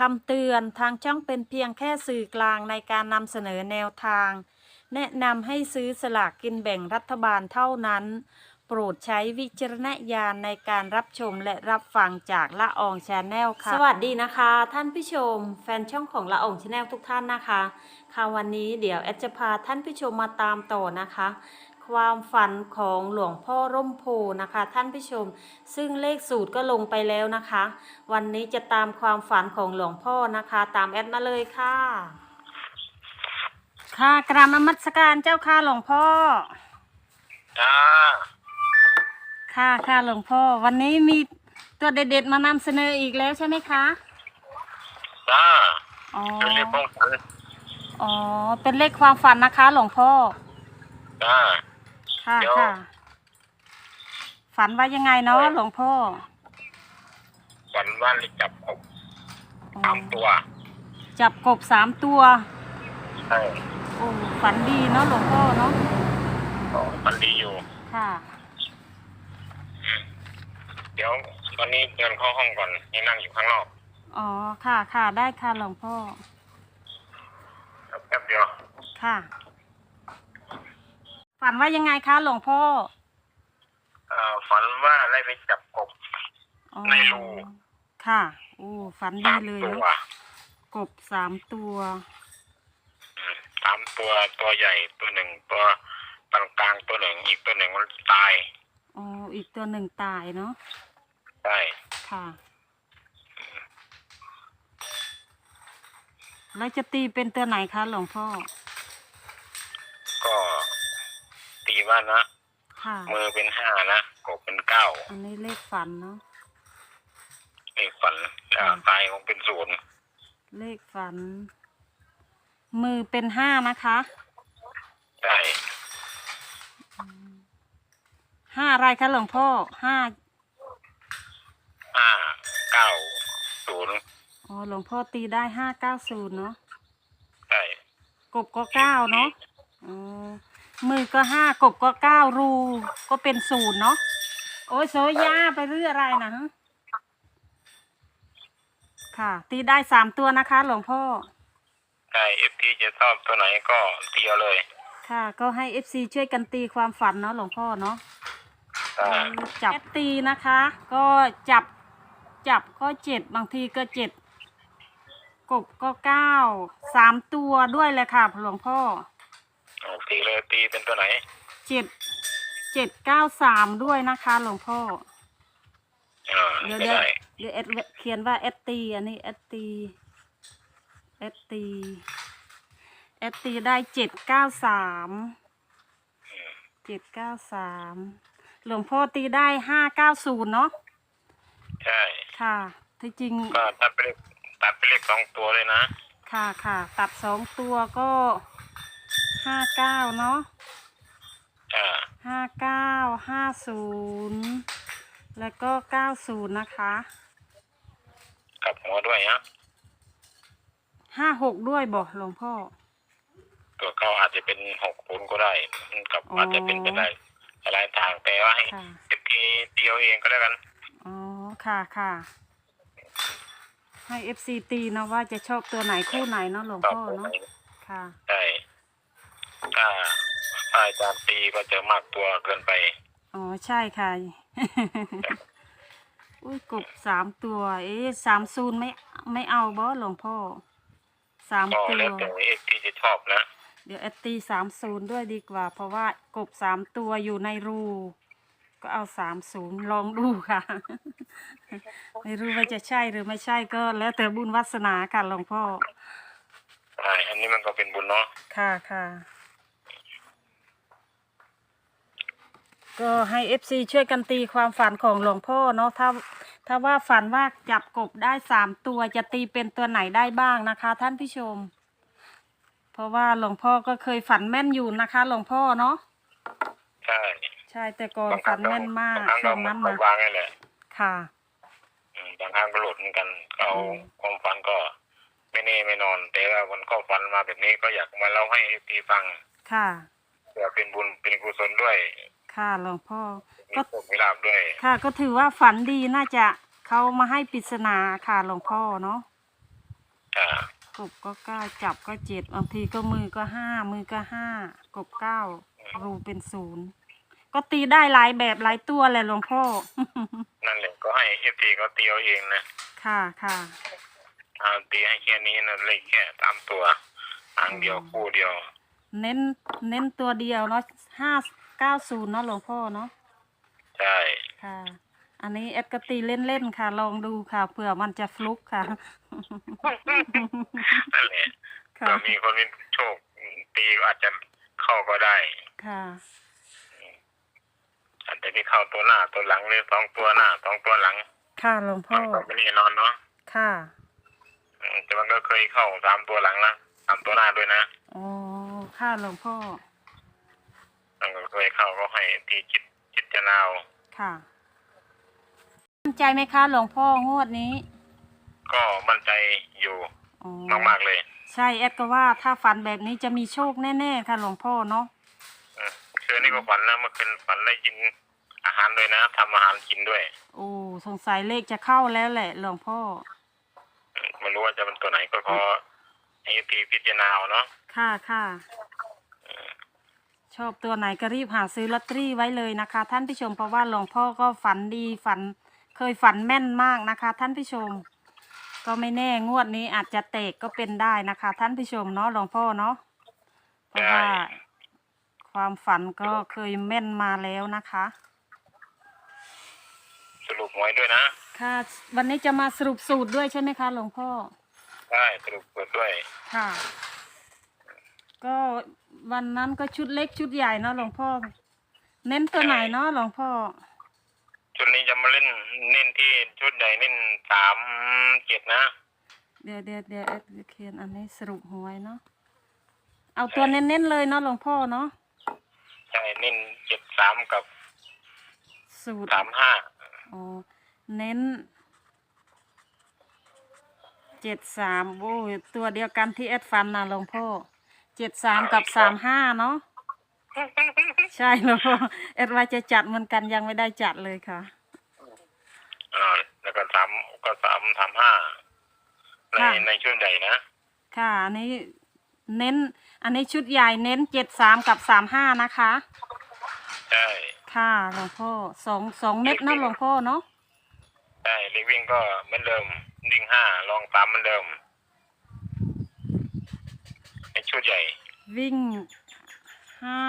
คำเตือนทางช่องเป็นเพียงแค่สื่อกลางในการนำเสนอแนวทาง แนะนำให้ซื้อสลากกินแบ่งรัฐบาลเท่านั้น โปรดใช้วิจารณญาณในการรับชมและรับฟังจากละอองชาแนลค่ะ สวัสดีนะคะ ท่านผู้ชม แฟนช่องของละอองชาแนลทุกท่านนะคะ ค่ะวันนี้เดี๋ยวแอดจะพาท่านผู้ชมมาตามต่อนะคะ ความฝันของหลวงพ่อร่มโพนะคะ ท่านผู้ชม ซึ่งเลขสูตรก็ลงไปแล้วนะคะ วันนี้จะตามความฝันของหลวงพ่อนะคะ ตามแอดมาเลยค่ะ ค่ะกราบนมัสการเจ้าค่ะหลวงพ่อ จ้าค่ะค่ะหลวงพ่อ วันนี้มีตัวเด็ดๆมานำเสนออีกแล้วใช่ไหมคะจ้าอ๋อเป็นเรื่องป้องกันอ๋อเป็นเลขความฝันนะคะ หลวงพ่อ จ้า ค่ะเดี๋ยวค่ะ ฝันว่ายังไงเนาะเออหลวงพ่อวันวันเลยจับกบอ๋อสามตัวจับกบสามตัวใช่โอ้ฝันดีเนาะหลวงพ่อเนาะก็มันดีอยู่ ค่ะ เดี๋ยวตอนนี้เดินเข้าห้องก่อนนี่นั่งอยู่ข้างนอกอ๋อค่ะค่ะได้ค่ะหลวงพ่อแป๊บเดียว ค่ะ ฝันว่ายังไงคะหลวงพ่อเอ่อฝันว่าได้ไปจับกบ อ๋อในรู ค่ะโอ้ฝันดีสามเลยตัวเนาะกบสามตัว อืมสามตัวตัวใหญ่ตัวหนึ่งตัวปานกลางตัวหนึ่งอีกตัวหนึ่งมันตายอ๋อ อีกตัวหนึ่งตายเนาะ ใช่ค่ะ แล้วจะตีเป็นตัวไหนคะหลวงพ่อ ก็ตี ว่านะค่ะ มือเป็นห้านะกบเป็นเก้าอันนี้เลขฝันเนาะไอ้ฝันแล้วตายคงเป็นศูนย์เลขฝัน มือเป็นห้านะคะใช่ห้าอะไรคะหลวงพ่อห้าห้าเก้าศูนย์อ๋อหลวงพ่อตีได้ห้าเก้าศูนย์เนาะใช่กบก็เก้าเนาะอ๋อ มือก็ห้ากบก็เก้ารู ก็เป็นศูนย์เนาะโอ้ยโซย่าไปเรื่ออะไรนะฮะค่ะ ตีได้สามตัวนะคะ หลวงพ่อใช่เอฟทีจะชอบตัวไหนก็เตียวเลย ค่ะ ก็ให้เอฟซีช่วยกันตีความฝันเนาะหลวงพ่อเนาะอ่าจับตีนะคะ ก็จับจับก็เจ็ดบางทีก็เจ็ดกบก็เก้าสามตัวด้วยเลยค่ะหลวงพ่อ เอาตีเลยตีเป็นตัวไหนเจ็ดเจ็ดเก้าสามด้วยนะคะหลวงพ่ออ่าเดี๋ยวก็เดี๋ยวได้เดี๋ยวเอดเขียนว่าเอสตีอันนี้เอสตีเอสตีเอสตีได้เจ็ดเก้าสามเจ็ดเก้าสามหลวงพ่อตีได้ห้าเก้าศูนย์เนาะใช่ค่ะที่จริง ก็ตัดไปเลขตัดไปเลขสองตัวเลยนะ ค่ะค่ะ ตัดสองตัวก็ ห้าเก้าเนาะอ่าห้าเก้าห้าศูนย์แล้วก็เก้าศูนย์นะคะกลับหัวด้วยฮะห้าหกด้วยบอกหลวงพ่อ ตัวเขาอาจจะเป็นหกศูนย์ก็ได้มันกับอ๋ออ อาจจะเป็นเป็นอะไรอะไรทางแต่ว่าให้ค่ะเอฟทีเตียวเองก็แล้วกันอ๋อค่ะค่ะให้เอฟซีตีเนาะว่าจะชอบตัวไหนคู่ไหนเนาะหลวงชอบพ่อตัวไหนเนาะค่ะใช่ ถ้าถ้าอาจารย์ตีก็จะมากตัวเกินไป อ๋อใช่ค่ะ อุ้ยกบสามตัว เอ๊ะสามศูนย์ไม่ไม่เอาบอหลวงพ่อสามก็ตัว แล้วแต่เอฟทีจะชอบนะเดี๋ยวแอดตีสามศูนย์ด้วยดีกว่า เพราะว่ากบสามตัวอยู่ในรู ก็เอาสามศูนย์ลองดูค่ะ ไม่รู้ว่าจะใช่หรือไม่ใช่ก็แล้วแต่บุญวาสนาค่ะหลวงพ่อ ใช่ อันนี้มันก็เป็นบุญเนาะ ค่ะค่ะ ก็ให้เอฟซีช่วยกันตีความฝันของหลวงพ่อเนาะถ้าถ้าว่าฝันว่าจับกบได้สามตัวจะตีเป็นตัวไหนได้บ้างนะคะ ท่านผู้ชม เพราะว่าหลวงพ่อก็เคยฝันแม่นอยู่นะคะ หลวงพ่อเนาะใช่ใช่แต่ก่อนบางคฝัรั้นงก็แม่นมากบางครั้งช่ก็วงนั้นมันนะวางนี่แหละค่ะอืมบางครั้งก็หลุดเหมือนกันเอาอืมความฝันก็ไม่แน่ไม่นอน แต่ว่ามันก็ฝันมาแบบนี้ก็อยากมาเล่าให้เอฟทีฟังค่ะเพื่อเป็นบุญเป็นกุศลด้วย ค่ะหลวงพ่อมีก็โชคมีลาบด้วย ค่ะ ก็ถือว่าฝันดีน่าจะเขามาให้ปริศนาค่ะหลวงพ่อเนาะกบก็เก้าจับก็เจ็ดบางทีก็มือก็ห้ามือก็ห้ากบเก้ารูเป็นศูนย์ก็ตีได้หลายแบบหลายตัวแหละหลวงพ่อ นั่นแหละก็ให้เอฟซีเขาตีเอาเองนะค่ะค่ะ เอาตีให้แค่นี้นะเลขแค่ตามตัวหางเดียวคู่เดียว เน้นเน้นตัวเดียวเนาะห้า เก้าศูนย์เนาะหลวงพ่อเนาะใช่ค่ะ อันนี้แอดกตีเล่นๆค่ะ ลองดูค่ะเผื่อมันจะฟลุกค่ะ นั่นแหละค่ะก็มีคนมีโชคตีก็อาจจะเข้าก็ได้ ค่ะอาจจะมีเข้าตัวหน้าตัวหลังหรือสองตัวหน้าสองตัวหลังค่ะหลวงพ่มัอนก็ไม่แน่นอนเนาะค่ะอืมแต่มันก็เคยเข้าสามตัวหลังนะสามตัวหน้าด้วยนะ อ๋อค่ะหลวงพ่อ มันก็เคยเข้าก็ให้ตีจิตจิตจะนาวค่ะมั่นใจไหมคะหลวงพ่องวดนี้ก็มั่นใจอยู่อ๋อมากๆเลยใช่แอดก็ว่าถ้าฝันแบบนี้จะมีโชคแน่ๆค่ะหลวงพ่อเนาะอืมคืนนี้ก็ฝันนะเมื่อคืนฝันได้กินอาหารด้วยนะทำอาหารกินด้วยโอ้สงสัยเลขจะเข้าแล้วแหละหลวงพ่อ อืมไม่รู้ว่าจะเป็นตัวไหนก็ขอให้ตีพิจารณาเอาเนาะค่ะค่ะ ชอบตัวไหนก็รีบหาซื้อลอตเตอรี่ไว้เลยนะคะ ท่านผู้ชมเพราะว่าหลวงพ่อก็ฝันดีฝันเคยฝันแม่นมากนะคะ ท่านผู้ชม ก็ไม่แน่งวดนี้อาจจะเตกก็เป็นได้นะคะ ท่านผู้ชมเนาะหลวงพ่อเนาะเพราะว่าความฝันก็เคยแม่นมาแล้วนะคะ สรุปหวยด้วยนะ ค่ะ วันนี้จะมาสรุปสูตรด้วยใช่ไหมคะหลวงพ่อได้สรุปเปิดด้วย ค่ะ ก็ วันนั้นก็ชุดเล็กชุดใหญ่เนาะหลวงพ่อ เน้นตัวไหนเนาะหลวงพ่อ ชุดนี้จะมาเล่นเน้นที่ชุดใหญ่เน้นสามเจ็ดนะ เดี๋ยวเดี๋ยวเดี๋ยวเอ็ดเขียนอันนี้สรุปหวยเนาะ เอาตัวเน้นๆเลยเนาะหลวงพ่อเนาะ ใช่เน้นเจ็ดสามกับสูตรสามห้าอ๋อ เน้นเจ็ดสามโอ้ยตัวเดียวกันที่แอดฟันนะหลวงพ่อ เจ็ดสามกับสามห้าเนาะใช่หลวงพ่อแอดว่าจะจัดเหมือนกันยังไม่ได้จัดเลยค่ะอ่าแล้วก็สามก็สามสามห้าในค่ะ ในชุดใหญ่นะค่ะอันนี้เน้น อันนี้ชุดใหญ่เน้นเจ็ดสามกับสามห้านะคะ ใช่ค่ะหลวงพ่อสองสองเม็ดเนาะหลวงพ่อเนาะใช่เลขวิ่งก็เหมือนเดิมวิ่งห้าลองสามเหมือนเดิมใน ชุดใหญ่ วิ่งห้า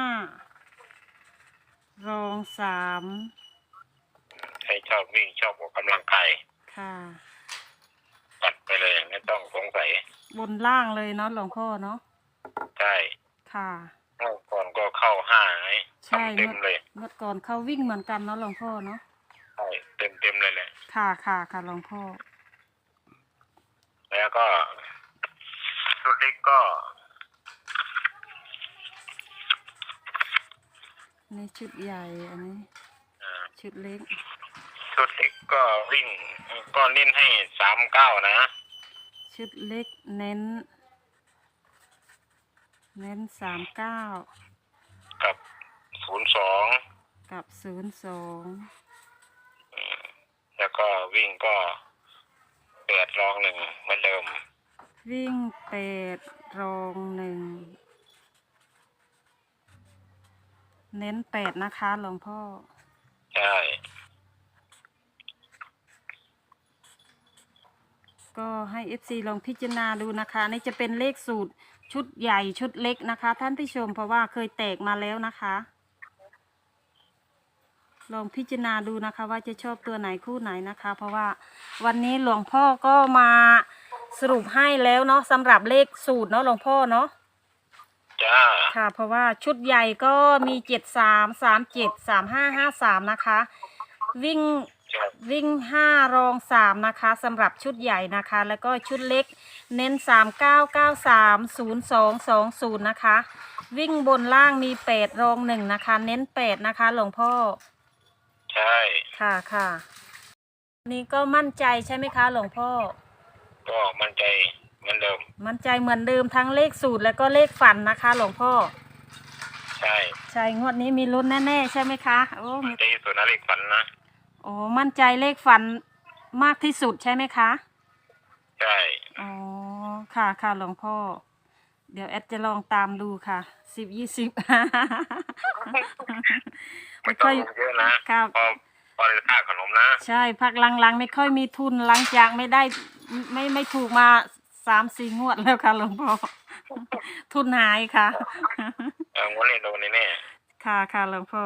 รองสามใครชอบวิ่งชอบออกกำลังกายค่ะ ตัดไปเลยไม่ต้องสงสัย บนล่างเลยเนาะหลวงพ่อเนาะใช่ค่ะเมื่อก่อนก็เข้าห้าไงใช่เต็มเลยเมื่อก่อนเขาวิ่งเหมือนกันเนาะหลวงพ่อเนาะใช่เต็มเต็มๆเลยแหละค่ะค่ะค่ะหลวงพ่อแล้วก็ชุดเล็กก็ อันนี้ชุดใหญ่อันนี้ อ่าชุดเล็กชุดเล็กก็วิ่งก็เน้นให้สามเก้านะชุดเล็กเน้น เน้นสามเก้ากับศูนย์สองกับศูนย์สองแล้วก็วิ่งก็แปดรองหนึ่งเหมือนเดิม วิ่งแปดรองหนึ่ง เน้นแปดนะคะหลวงพ่อ ใช่ ก็ให้ FC ลองพิจารณาดูนะคะนี่จะเป็นเลขสูตรชุดใหญ่ชุดเล็กนะคะ ท่านผู้ชมเพราะว่าเคยแตกมาแล้วนะคะ ลองพิจารณาดูนะคะว่าจะชอบตัวไหนคู่ไหนนะคะ เพราะว่าวันนี้หลวงพ่อก็มาสรุปให้แล้วเนาะสำหรับเลขสูตรเนาะหลวงพ่อเนาะ จ้า ค่ะ เพราะว่าชุดใหญ่ก็มีเจ็ดสามสามเจ็ดสามห้าห้าสามนะคะ วิ่งจ้าวิ่งห้ารองสามนะคะสำหรับชุดใหญ่นะคะ แล้วก็ชุดเล็กเน้นสามเก้าเก้าสามศูนย์สองสองศูนย์นะคะ วิ่งบนล่างมีแปดรองหนึ่งนะคะ เน้นแปดนะคะหลวงพ่อใช่ ค่ะค่ะนี่ก็มั่นใจใช่ไหมคะหลวงพ่อ ก็มั่นใจ เหมือนเดิม มั่นใจเหมือนเดิมทั้งเลขสูตรแล้วก็เลขฝันนะคะ หลวงพ่อ ใช่ใช่งวดนี้มีลุ้นแน่ๆใช่ไหมคะโอ้มั่มีนใจที่สุดนะเลขฝันนะโอ้มั่นใจเลขฝันมากที่สุดใช่ไหมคะใช่อ๋อค่ะค่ะหลวงพ่อ เดี๋ยวแอดจะลองตามดูค่ะสิบยี่สิบไม่ต้องลงเยอะนะครับพอพอได้ค่าขนมนะ ใช่พักหลังๆ ไม่ค่อยมีทุนหลังจากไม่ได้ไม่ไม่ถูกมา สามสี่งวดแล้วค่ะหลวงพ่อ ทุนหายค่ะ เออวันนี้โดนแน่ค่ะค่ะหลวงพ่อ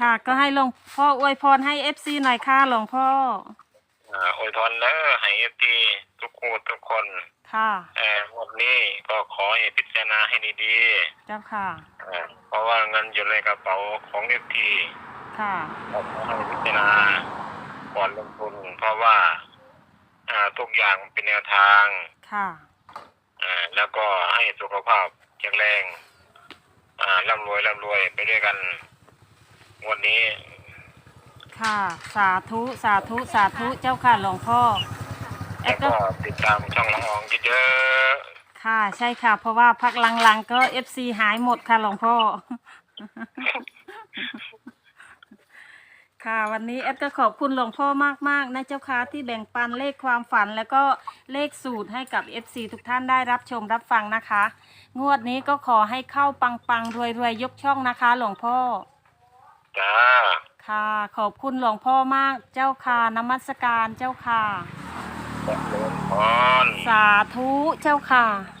ค่ะ ก็ให้หลวงพ่ออวยพรให้เอฟซีหน่อยค่ะหลวงพ่อ ๆอ่าอวยพรเนอะให้เอฟทีทุกคู่ทุกคนค่ะเออวันนี้ก็ขอให้พิจารณาให้ดีเจ้าค่ะๆเออเพราะว่าเงินอยู่ในกระเป๋าของเอฟทีค่ะก็ขอให้พิจารณาก่อนลงทุนเพราะว่า อ่าทุกอย่างเป็นแนวทางค่ะ อ่าแล้วก็ให้สุขภาพแข็งแรง อ่าร่ำรวยร่ำรวยไปด้วยกันวันนี้ ค่ะ สาธุสาธุสาธุเจ้าค่ะหลวงพ่อแอแล้วดก็ก็ติดตามช่องละอองเยอะค่ะใช่ค่ะ เพราะว่าพักหลังๆก็เอฟซีหายหมดค่ะหลวงพ่อ ค่ะ วันนี้แอดก็ขอบคุณหลวงพ่อมากๆนะเจ้าค่ะที่แบ่งปันเลขความฝันแล้วก็เลขสูตรให้กับ FC ทุกท่านได้รับชมรับฟังนะคะ งวดนี้ก็ขอให้เข้าปังๆรวยๆยกช่องนะคะ หลวงพ่อๆจ้าค่ะ ขอบคุณหลวงพ่อมากเจ้าค่ะนมัสการเจ้าค่ะ ขอบคุณพร สาธุเจ้าค่ะ